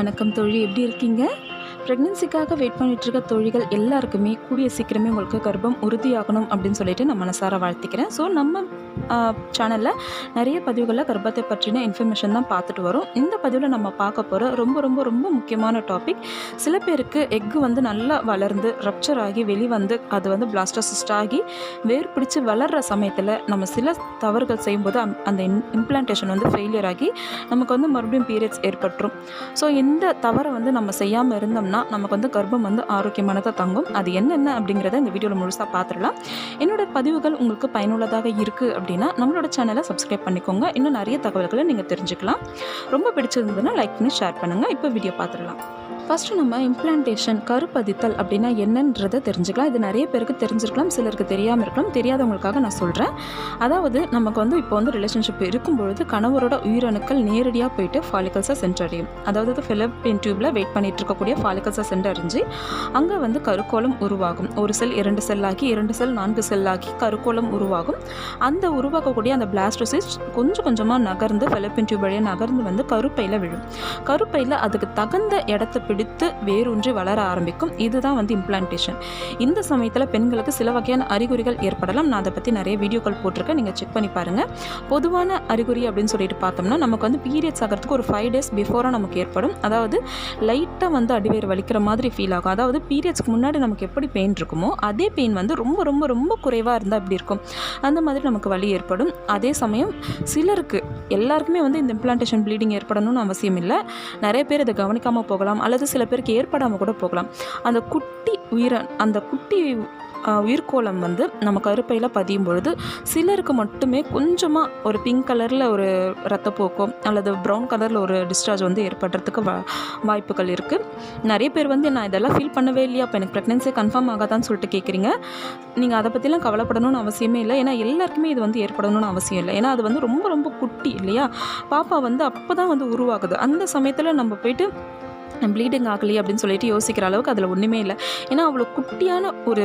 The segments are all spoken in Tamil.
வணக்கம் தோழி. எப்படி இருக்கீங்க? ப்ரெக்னென்சிக்காக வெயிட் பண்ணிட்டு இருக்க எல்லாருக்குமே கூடிய சீக்கிரமே உங்களுக்கு கர்ப்பம் உறுதியாகணும் அப்படின்னு சொல்லிட்டு நான் மனசார வாழ்த்திக்கிறேன். ஸோ நம்ம சேனலில் நிறைய பதிவுகளில் கர்ப்பத்தை பற்றின இன்ஃபர்மேஷன் தான் பார்த்துட்டு வரும். இந்த பதிவில் நம்ம பார்க்க போகிற ரொம்ப ரொம்ப ரொம்ப முக்கியமான டாபிக் சில பேருக்கு எக்கு வந்து நல்லா வளர்ந்து ரப்சர் ஆகி வெளிவந்து அது வந்து பிளாஸ்டோசிஸ்ட் ஆகி வேர் பிடிச்சி வளர்கிற சமயத்தில் நம்ம சில தவறுகள் செய்யும்போது அம்- அந்த இம்ப்ளான்டேஷன் வந்து ஃபெயிலியர் ஆகி நமக்கு வந்து மறுபடியும் பீரியட்ஸ் ஏற்பட்டுரும். ஸோ இந்த தவறை வந்து நம்ம செய்யாமல் இருந்தோம்னா நமக்கு வந்து கர்ப்பம் வந்து ஆரோக்கியமானதாக தங்கும். அது என்னென்ன அப்படிங்கிறத இந்த வீடியோவில் முழுசாக பார்த்துடலாம். என்னோட பதிவுகள் உங்களுக்கு பயனுள்ளதாக இருக்குது அப்படின்னு நம்மளோட சேனலை சப்ஸ்கிரைப் பண்ணிக்கோங்க. இன்னும் நிறைய தகவல்களை நீங்கள் தெரிஞ்சுக்கலாம். ரொம்ப பிடிச்சிருந்ததுன்னா லைக் பண்ணி ஷேர் பண்ணுங்கள் இப்போ வீடியோ பார்த்துடலாம். ஃபஸ்ட்டு நம்ம இம்ப்ளான்டேஷன் கருப்பதித்தல் அப்படின்னா என்னன்றதை தெரிஞ்சுக்கலாம். இது நிறைய பேருக்கு தெரிஞ்சிருக்கலாம் சிலருக்கு தெரியாமல் இருக்கலாம். தெரியாதவங்களுக்காக நான் சொல்கிறேன் அதாவது நமக்கு வந்து இப்போ வந்து ரிலேஷன்ஷிப் இருக்கும்பொழுது கணவரோட உயிரணுக்கள் நேரடியாக போயிட்டு ஃபாலிகல்ஸை சென்றடையும் அதாவது ஃபிலிப்பின் டியூப்பில் வெயிட் பண்ணிட்டு இருக்கக்கூடிய ஃபாலிகல்ஸை சென்றடைஞ்சு அங்கே வந்து கருக்கோளம் உருவாகும். ஒரு செல் இரண்டு செல்லாகி இரண்டு செல் நான்கு செல்லாகி ஆகி கருக்கோளம் உருவாகும். அந்த உருவாக்கக்கூடிய அந்த பிளாஸ்டோசிஸ்ட் கொஞ்சம் கொஞ்சமாக நகர்ந்து ஃபெலப்பின் டியூப் வழியாக நகர்ந்து வந்து கருப்பையில் விழும். கருப்பையில் அதுக்கு தகுந்த இடத்த பிடித்து வேரூன்றி வளர ஆரம்பிக்கும். இதுதான் வந்து இம்ப்ளான்டேஷன் இந்த சமயத்தில் பெண்களுக்கு சில வகையான அறிகுறிகள் ஏற்படலாம். நான் அதை பற்றி நிறைய வீடியோக்கள் போட்டிருக்கேன். நீங்கள் செக் பண்ணி பாருங்கள் பொதுவான அறிகுறி அப்படின்னு சொல்லிட்டு பார்த்தோம்னா நமக்கு வந்து பீரியட்ஸ் ஆகிறதுக்கு ஒரு ஃபைவ் டேஸ் பிஃபோராக நமக்கு ஏற்படும். அதாவது லைட்டாக வந்து அடிவேர் வலிக்கிற மாதிரி ஃபீல் ஆகும். அதாவது பீரியட்ஸ்க்கு முன்னாடி நமக்கு எப்படி பெயின் இருக்குமோ அதே பெயின் வந்து ரொம்ப ரொம்ப ரொம்ப குறைவாக இருந்தால் அப்படி இருக்கும்? அந்த மாதிரி நமக்கு வலி ஏற்படும் ஏற்படும். அதே சமயம் சிலருக்கு எல்லாருக்குமே வந்து இந்த இம்ப்ளான்டேஷன் ப்ளீடிங் ஏற்படணும்னு அவசியம் இல்லை. நிறைய பேர் இதை கவனிக்காமல் போகலாம். அல்லது சில பேருக்கு ஏற்படாமல் கூட போகலாம். அந்த குட்டி உயிரன் அந்த குட்டி உயிர்கோளம் வந்து நம்ம கருப்பையில் பதியும் பொழுது சிலருக்கு மட்டுமே கொஞ்சமாக ஒரு பிங்க் கலரில் ஒரு ரத்தப்போக்கோ அல்லது ப்ரௌன் கலரில் ஒரு டிஸ்சார்ஜ் வந்து ஏற்படுறதுக்கு வா வாய்ப்புகள் இருக்குது நிறைய பேர் வந்து நான் இதெல்லாம் ஃபீல் பண்ணவே இல்லையா? அப்போ எனக்கு ப்ரெக்னென்சி கன்ஃபார்ம் ஆகாதான்னு சொல்லிட்டு கேட்குறீங்க நீங்கள் அதை பற்றிலாம் கவலைப்படணும்னு அவசியமே இல்லை. ஏன்னா எல்லாருக்குமே இது வந்து ஏற்படணும்னு அவசியம் இல்லை. ஏன்னா அது வந்து ரொம்ப ரொம்ப குட்டி இல்லையா? பாப்பா வந்து அப்போ தான் வந்து உருவாகுது. அந்த சமயத்தில் நம்ம போயிட்டு ப்ளீடிங் ஆகலையே அப்படின்னு சொல்லிட்டு யோசிக்கிற அளவுக்கு அதில் ஒன்றுமே இல்லை. ஏன்னா அவ்வளோ குட்டியான ஒரு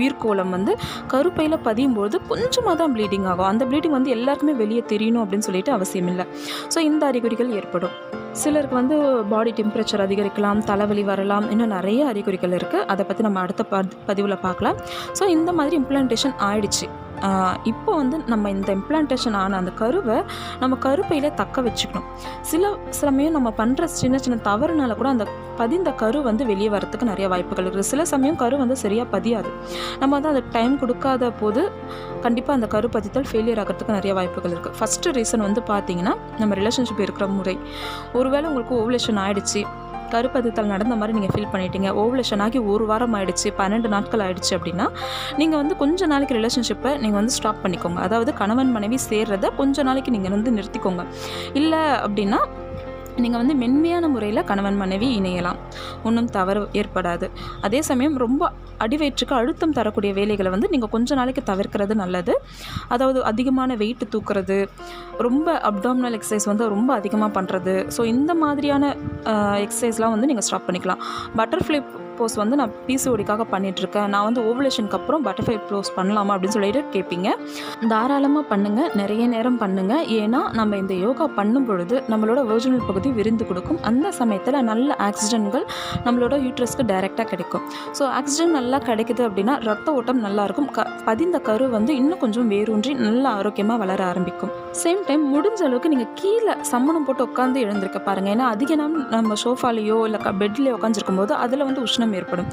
உயிர்கோளம் வந்து கருப்பையில் பதியும் பொழுது கொஞ்சமாக தான் ப்ளீடிங் ஆகும். அந்த ப்ளீடிங் வந்து எல்லாருக்குமே வெளியே தெரியணும் அப்படின்னு சொல்லிட்டு அவசியம் இல்லை. ஸோ இந்த அறிகுறிகள் ஏற்படும். சிலருக்கு வந்து பாடி டெம்பரேச்சர் அதிகரிக்கலாம் தலைவலி வரலாம் இன்னும் நிறைய அறிகுறிகள் இருக்குது அதை பற்றி நம்ம அடுத்த பதிவில் பார்க்கலாம். ஸோ இந்த மாதிரி இம்ப்ளான்டேஷன் ஆயிடுச்சு. இப்போ வந்து நம்ம இந்த இம்ப்ளான்டேஷன் ஆன அந்த கருவை நம்ம கருப்பையில் தக்க வச்சுக்கணும். சில சமயம் நம்ம பண்ணுற சின்ன சின்ன தவறுனால கூட அந்த பதிந்த கரு வந்து வெளியே வரத்துக்கு நிறைய வாய்ப்புகள் இருக்குது. சில சமயம் கரு வந்து சரியாக பதியாது. நம்ம வந்து அதுக்கு டைம் கொடுக்காத போது கண்டிப்பாக அந்த கரு பதித்தல் ஃபெயிலியர் ஆகிறதுக்கு நிறைய வாய்ப்புகள் இருக்குது. ஃபஸ்ட்டு ரீசன் வந்து பார்த்தீங்கன்னா நம்ம ரிலேஷன்ஷிப் இருக்கிற முறை. ஒருவேளை உங்களுக்கு ஓவலேஷன் ஆகிடுச்சு கருப்பதித்தல் நடந்த மாதிரி நீங்கள் ஃபீல் பண்ணிட்டீங்க. ஓவலேஷன் ஆகி ஒரு வாரம் ஆயிடுச்சு பன்னெண்டு நாட்கள் ஆயிடுச்சு அப்படின்னா நீங்கள் வந்து கொஞ்ச நாளைக்கு ரிலேஷன்ஷிப்பை நீங்கள் வந்து ஸ்டாப் பண்ணிக்கோங்க. அதாவது கணவன் மனைவி சேர்றதை கொஞ்ச நாளைக்கு நீங்கள் வந்து நிறுத்திக்கோங்க. இல்லை அப்படின்னா நீங்கள் வந்து மென்மையான முறையில் கணவன் மனைவி இணையலாம். ஒன்றும் தவறு ஏற்படாது. அதே சமயம் ரொம்ப அடிவயிற்றுக்கு அழுத்தம் தரக்கூடிய வேலைகளை வந்து நீங்கள் கொஞ்ச நாளைக்கு தவிர்க்கிறது நல்லது. அதாவது அதிகமான வெயிட் தூக்குறது ரொம்ப அப்டாமினல் எக்ஸசைஸ் வந்து ரொம்ப அதிகமாக பண்ணுறது ஸோ இந்த மாதிரியான எக்ஸசைஸ்லாம் வந்து நீங்கள் ஸ்டாப் பண்ணிக்கலாம். பட்டர்ஃப்ளை போஸ் வந்து நான் பிசிஓடிக்காக பண்ணிகிட்ருக்கேன் நான் வந்து ஓவலேஷனுக்கு அப்புறம் பட்டர்ஃப்ளை போஸ் பண்ணலாமா அப்படின்னு சொல்லிட்டு கேட்பீங்க. தாராளமாக பண்ணுங்கள் நிறைய நேரம் பண்ணுங்கள் ஏன்னா நம்ம இந்த யோகா பண்ணும் பொழுது நம்மளோட ஒரிஜினல் பகுதி விருந்து கொடுக்கும். அந்த சமயத்தில் நல்ல ஆக்சிஜன்கள் நம்மளோட யூட்ரஸ்க்கு டைரெக்டாக கிடைக்கும். ஸோ ஆக்சிஜன் நல்லா கிடைக்குது அப்படின்னா ரத்த ஓட்டம் நல்லாயிருக்கும் க பதிந்த கரு வந்து இன்னும் கொஞ்சம் வேரூன்றி நல்ல ஆரோக்கியமாக வளர ஆரம்பிக்கும். சேம் டைம் முடிஞ்ச அளவுக்கு நீங்கள் கீழே சம்மணம் போட்டு உட்காந்து எழுந்திருக்க பாருங்கள் ஏன்னா அதிக நேரம் நம்ம சோஃபாலேயோ இல்லை பெட்லேயோ உட்காந்துருக்கும் போது அதில் வந்து உஷ்ணம் ஏற்படும்.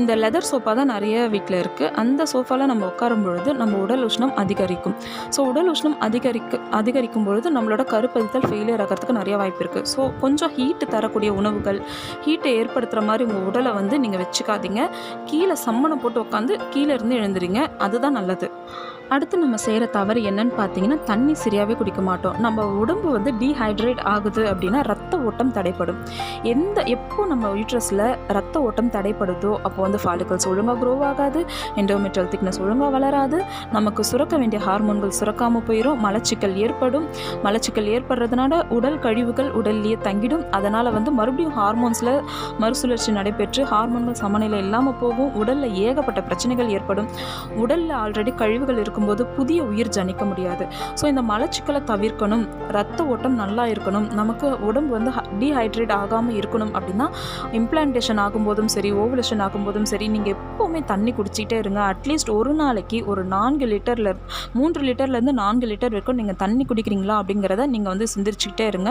இந்த லெதர் சோஃபா தான் நிறைய வீட்டில் இருக்குது அந்த சோஃபாவில் நம்ம உட்காரும் பொழுது நம்ம உடல் உஷ்ணம் அதிகரிக்கும். ஸோ உடல் உஷ்ணம் அதிகரிக்க அதிகரிக்கும் பொழுது நம்மளோட கருப்பதித்தல் ஃபெயிலியர் ஆகிறதுக்கு நிறைய வாய்ப்பு இருக்குது ஸோ கொஞ்சம் ஹீட்டு தரக்கூடிய உணவுகள் ஹீட்டை ஏற்படுத்துகிற மாதிரி உங்கள் உடலை வந்து நீங்கள் வச்சுக்காதீங்க. கீழே சம்மணம் போட்டு உட்காந்து கீழே இருந்து எழுந்துறீங்க அதுதான் நல்லது. அடுத்து நம்ம செய்கிற தவறு என்னன்னு பார்த்தீங்கன்னா தண்ணி சரியாகவே குடிக்க மாட்டோம். நம்ம உடம்பு வந்து டீஹைட்ரேட் ஆகுது அப்படின்னா ரத்த ஓட்டம் தடைப்படும். எந்த எப்போ நம்ம யூட்ரஸில் ரத்த ஓட்டம் தடைப்படுதோ அப்போ வந்து ஃபாலிக்கல்ஸ் ஒழுங்காக க்ரோ ஆகாது எண்டோமெட்ரல் திக்னஸ் ஒழுங்காக வளராது நமக்கு சுரக்க வேண்டிய ஹார்மோன்கள் சுரக்காமல் போயிடும் மலச்சிக்கல் ஏற்படும். மலச்சிக்கல் ஏற்படுறதுனால உடல் கழிவுகள் உடல்லையே தங்கிடும். அதனால் வந்து மறுபடியும் ஹார்மோன்ஸில் மறுசுழற்சி நடைபெற்று ஹார்மோன்கள் சமநிலை இல்லாமல் போகும். உடலில் ஏகப்பட்ட பிரச்சனைகள் ஏற்படும். உடலில் ஆல்ரெடி கழிவுகள் இருக்கும் இருக்கும்போது புதிய உயிர் ஜனிக்க முடியாது. ஸோ இந்த மலச்சிக்கலை தவிர்க்கணும். ரத்த ஓட்டம் நல்லா இருக்கணும். நமக்கு உடம்பு வந்து டீஹைட்ரேட் ஆகாமல் இருக்கணும் அப்படின்னா இம்ப்ளான்டேஷன் ஆகும்போதும் சரி ஓவலேஷன் ஆகும்போதும் சரி நீங்கள் எப்போவுமே தண்ணி குடிச்சிட்டே இருங்க. அட்லீஸ்ட் ஒரு நாளைக்கு ஒரு நான்கு லிட்டரில் மூன்று லிட்டர்லேருந்து நான்கு லிட்டர் வரைக்கும் நீங்கள் தண்ணி குடிக்கிறீங்களா அப்படிங்கிறத நீங்கள் வந்து சிந்திச்சுக்கிட்டே இருங்க.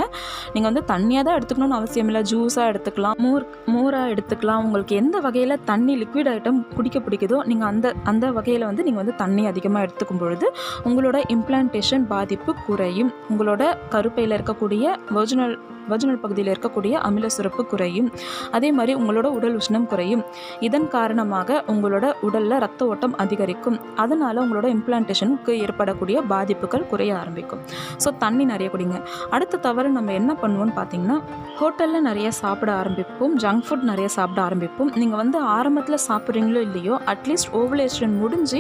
நீங்கள் வந்து தண்ணியாக தான் எடுத்துக்கணும்னு அவசியம் இல்லை. ஜூஸாக எடுத்துக்கலாம். மோர் மோராக எடுத்துக்கலாம். உங்களுக்கு எந்த வகையில் தண்ணி லிக்விட் ஐட்டம் குடிக்க பிடிக்குதோ நீங்கள் அந்த அந்த வகையில் வந்து நீங்கள் வந்து தண்ணி அதிகமாக எடுத்துக்கும் பொழுது உங்களோட இம்ப்ளான்டேஷன் பாதிப்பு குறையும். உங்களோட கருப்பையில் இருக்கக்கூடிய ஒரிஜினல் வஜினல் பகுதியில் இருக்கக்கூடிய அமில சுரப்பு குறையும். அதே மாதிரி உங்களோட உடல் உஷ்ணம் குறையும். இதன் காரணமாக உங்களோட உடலில் ரத்த ஓட்டம் அதிகரிக்கும். அதனால் உங்களோட இம்ப்ளான்டேஷனுக்கு ஏற்படக்கூடிய பாதிப்புகள் குறைய ஆரம்பிக்கும். ஸோ தண்ணி நிறைய குடிங்க. அடுத்த தவறு நம்ம என்ன பண்ணுவோம்னு பார்த்தீங்கன்னா ஹோட்டலில் நிறைய சாப்பிட ஆரம்பிப்போம். ஜங்க் ஃபுட் நிறைய சாப்பிட ஆரம்பிப்போம். நீங்கள் வந்து ஆரம்பத்தில் சாப்பிட்றீங்களோ இல்லையோ அட்லீஸ்ட் ஓவலேஷன் முடிஞ்சு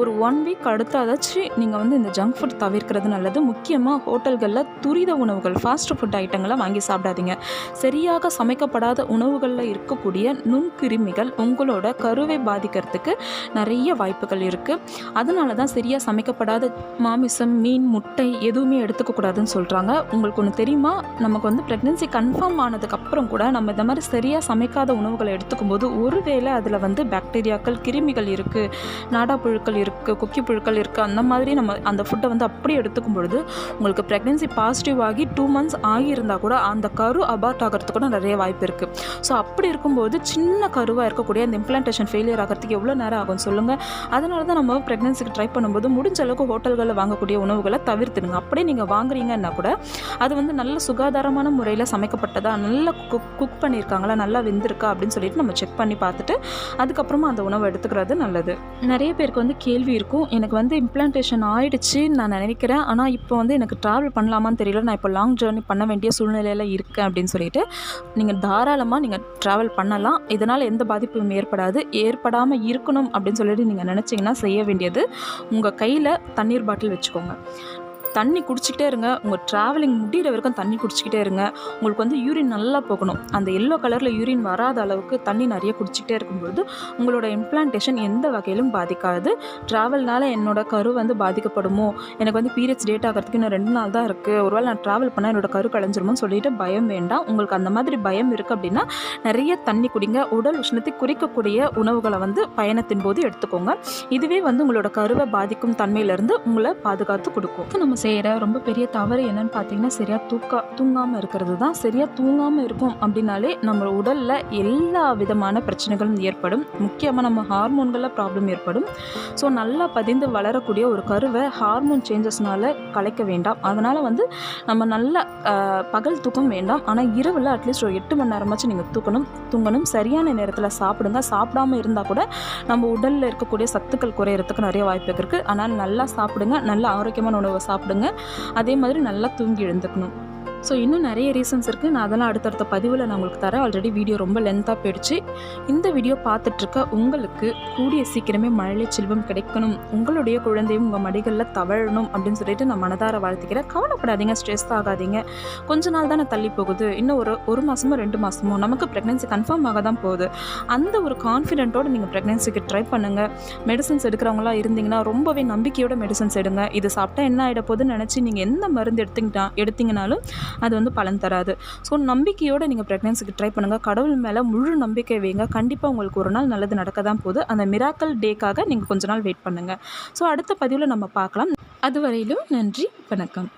ஒரு ஒன் வீக் அடுத்தாதாச்சும் நீங்கள் வந்து இந்த ஜங்க் ஃபுட் தவிர்க்கிறது நல்லது. முக்கியமாக ஹோட்டல்களில் துரித உணவுகள் ஃபாஸ்ட் ஃபுட் ஐட்டங்களை வாங்கி சாப்பிடாதீங்க. சரியாக சமைக்கப்படாத உணவுகளில் இருக்கக்கூடிய நுண்கிருமிகள் உங்களோட கருவை பாதிக்கிறதுக்கு நிறைய வாய்ப்புகள் இருக்குது அதனால தான் சரியாக சமைக்கப்படாத மாமிசம் மீன் முட்டை எதுவுமே எடுத்துக்கக்கூடாதுன்னு சொல்கிறாங்க உங்களுக்கு ஒன்று தெரியுமா? நமக்கு வந்து ப்ரெக்னென்சி கன்ஃபார்ம் ஆனதுக்கப்புறம் கூட நம்ம இந்த மாதிரி சரியாக சமைக்காத உணவுகளை எடுத்துக்கும் போது ஒருவேளை அதில் வந்து பாக்டீரியாக்கள் கிருமிகள் இருக்குது நாடா புழுக்கள் இருக்குது கொக்கி புழுக்கள் இருக்குது அந்த மாதிரி நம்ம அந்த ஃபுட்டை வந்து அப்படியே எடுத்துக்கும் பொழுது உங்களுக்கு ப்ரெக்னென்சி பாசிட்டிவ் ஆகி டூ மந்த்ஸ் ஆகியிருந்தால் கூட அந்த கரு அபார்ட் ஆகிறதுக்கு கூட நிறைய வாய்ப்பு இருக்குது ஸோ அப்படி இருக்கும்போது சின்ன கருவாக இருக்கக்கூடிய அந்த இம்ப்ளான்டேஷன் ஃபெயிலியர் ஆகிறதுக்கு எவ்வளோ நேரம் ஆகும் சொல்லுங்கள் அதனால தான் நம்ம ப்ரெக்னென்சிக்கு ட்ரை பண்ணும்போது முடிஞ்ச அளவுக்கு ஹோட்டல்களில் வாங்கக்கூடிய உணவுகளை தவிர்த்துடுங்க. அப்படியே நீங்கள் வாங்குறீங்கன்னா கூட அது வந்து நல்ல சுகாதாரமான முறையில் சமைக்கப்பட்டதா நல்லா குக் குக் பண்ணியிருக்காங்களா நல்லா வெந்திருக்கா அப்படின்னு சொல்லிட்டு நம்ம செக் பண்ணி பார்த்துட்டு அதுக்கப்புறமா அந்த உணவை எடுத்துக்கிறது நல்லது. நிறைய பேருக்கு வந்து கேள்வி இருக்கும். எனக்கு வந்து இம்ப்ளான்டேஷன் ஆயிடுச்சு நான் நினைக்கிறேன். ஆனால் இப்போ வந்து எனக்கு ட்ராவல் பண்ணலாமான்னு தெரியல. நான் இப்போ லாங் ஜேர்னி பண்ண வேண்டிய சூழ்நிலை சூழ்நிலையில் இருக்கேன் அப்படின்னு சொல்லிட்டு நீங்கள் தாராளமாக நீங்கள் ட்ராவல் பண்ணலாம். இதனால் எந்த பாதிப்பும் ஏற்படாது. ஏற்படாமல் இருக்கணும் அப்படின்னு சொல்லிட்டு நீங்கள் நினச்சிங்கன்னா செய்ய வேண்டியது உங்கள் கையில் தண்ணீர் பாட்டில் வச்சுக்கோங்க. தண்ணி குடிச்சிக்கிட்டே இருங்க. உங்கள் ட்ராவலிங் முடிகிற வரைக்கும் தண்ணி குடிச்சிக்கிட்டே இருங்க. உங்களுக்கு வந்து யூரின் நல்லா போகணும். அந்த எல்லோ கலரில் யூரின் வராத அளவுக்கு தண்ணி நிறைய குடிச்சிக்கிட்டே இருக்கும்போது உங்களோட இம்ப்ளான்டேஷன் எந்த வகையிலும் பாதிக்காது. ட்ராவல்னால என்னோட கரு வந்து பாதிக்கப்படுமோ? எனக்கு வந்து பீரியட்ஸ் டேட் ஆகிறதுக்கு இன்னும் ரெண்டு நாள் தான் இருக்குது ஒருவேளை நான் ட்ராவல் பண்ணால் என்னோட கரு கலைஞ்சிருமோன்னு சொல்லிட்டு பயம் வேண்டாம். உங்களுக்கு அந்த மாதிரி பயம் இருக்குது அப்படின்னா நிறைய தண்ணி குடிங்க. உடல் உஷ்ணத்தை குறைக்கக்கூடிய உணவுகளை வந்து பயணத்தின் போது எடுத்துக்கோங்க. இதுவே வந்து உங்களோட கருவை பாதிக்கும் தன்மையிலேருந்து உங்களை பாதுகாத்து கொடுக்கும். நம்ம செய்கிற ரொம்ப பெரிய தவறு என்னன்னு பார்த்தீங்கன்னா சரியாக தூக்கா தூங்காமல் இருக்கிறது தான். சரியாக தூங்காமல் இருக்கும் அப்படின்னாலே நம்ம உடலில் எல்லா விதமான பிரச்சனைகளும் ஏற்படும். முக்கியமாக நம்ம ஹார்மோன்களில் ப்ராப்ளம் ஏற்படும். ஸோ நல்லா பதிந்து வளரக்கூடிய ஒரு கருவை ஹார்மோன் சேஞ்சஸ்னால கலைக்க வேண்டாம். அதனால் வந்து நம்ம நல்ல பகல் தூக்கம் வேண்டாம். ஆனால் இரவில் அட்லீஸ்ட் ஒரு எட்டு மணி நேரமாச்சும் நீங்கள் தூக்கணும். தூங்கணும். சரியான நேரத்தில் சாப்பிடுங்க. சாப்பிடாம இருந்தால் கூட நம்ம உடலில் இருக்கக்கூடிய சத்துக்கள் குறையிறதுக்கு நிறைய வாய்ப்பு இருக்குது ஆனால் நல்லா சாப்பிடுங்க. நல்ல ஆரோக்கியமான உணவை சாப்பிடுங்க. அதே மாதிரி நல்லா தூங்கி எழுந்துக்கணும். ஸோ இன்னும் நிறைய ரீசன்ஸ் இருக்குது நான் அதெல்லாம் அடுத்தடுத்த பதிவில் நான் உங்களுக்கு தரேன். ஆல்ரெடி வீடியோ ரொம்ப லென்த்தாக போயிடுச்சு. இந்த வீடியோ பார்த்துட்ருக்க உங்களுக்கு கூடிய சீக்கிரமே மழலை செல்வம் கிடைக்கணும். உங்களுடைய குழந்தையும் உங்கள் மடிகளில் தவழணும் அப்படின்னு சொல்லிட்டு நான் மனதார வாழ்த்துக்கிறேன். கவலைப்படாதீங்க ஸ்ட்ரெஸ் ஆகாதீங்க. கொஞ்ச நாள் தானே தள்ளி போகுது. இன்னும் ஒரு ஒரு மாதமோ ரெண்டு மாதமோ நமக்கு ப்ரெக்னென்சி கன்ஃபார்ம் ஆக தான் போகுது. அந்த ஒரு கான்ஃபிடென்ட்டோடு நீங்கள் ப்ரெக்னென்சிக்கு ட்ரை பண்ணுங்கள் மெடிசன்ஸ் எடுக்கிறவங்களா இருந்தீங்கன்னா ரொம்பவே நம்பிக்கையோட மெடிசன்ஸ் எடுங்க. இது சாப்பிட்டா என்ன ஆகிட போகுதுன்னு நினச்சி நீங்கள் எந்த மருந்து எடுத்துக்கிட்டா எடுத்தீங்கனாலும் அது வந்து பலன் தராது. ஸோ நம்பிக்கையோடு நீங்கள் ப்ரெக்னென்சிக்கு ட்ரை பண்ணுங்கள் கடவுள் மேலே முழு நம்பிக்கை வைங்க. கண்டிப்பாக உங்களுக்கு ஒரு நாள் நல்லது நடக்க தான் போகுது. அந்த மிராக்கல் டேக்காக நீங்கள் கொஞ்ச நாள் வெயிட் பண்ணுங்கள் ஸோ அடுத்த பதிவில் நம்ம பார்க்கலாம். அதுவரையிலும் நன்றி வணக்கம்.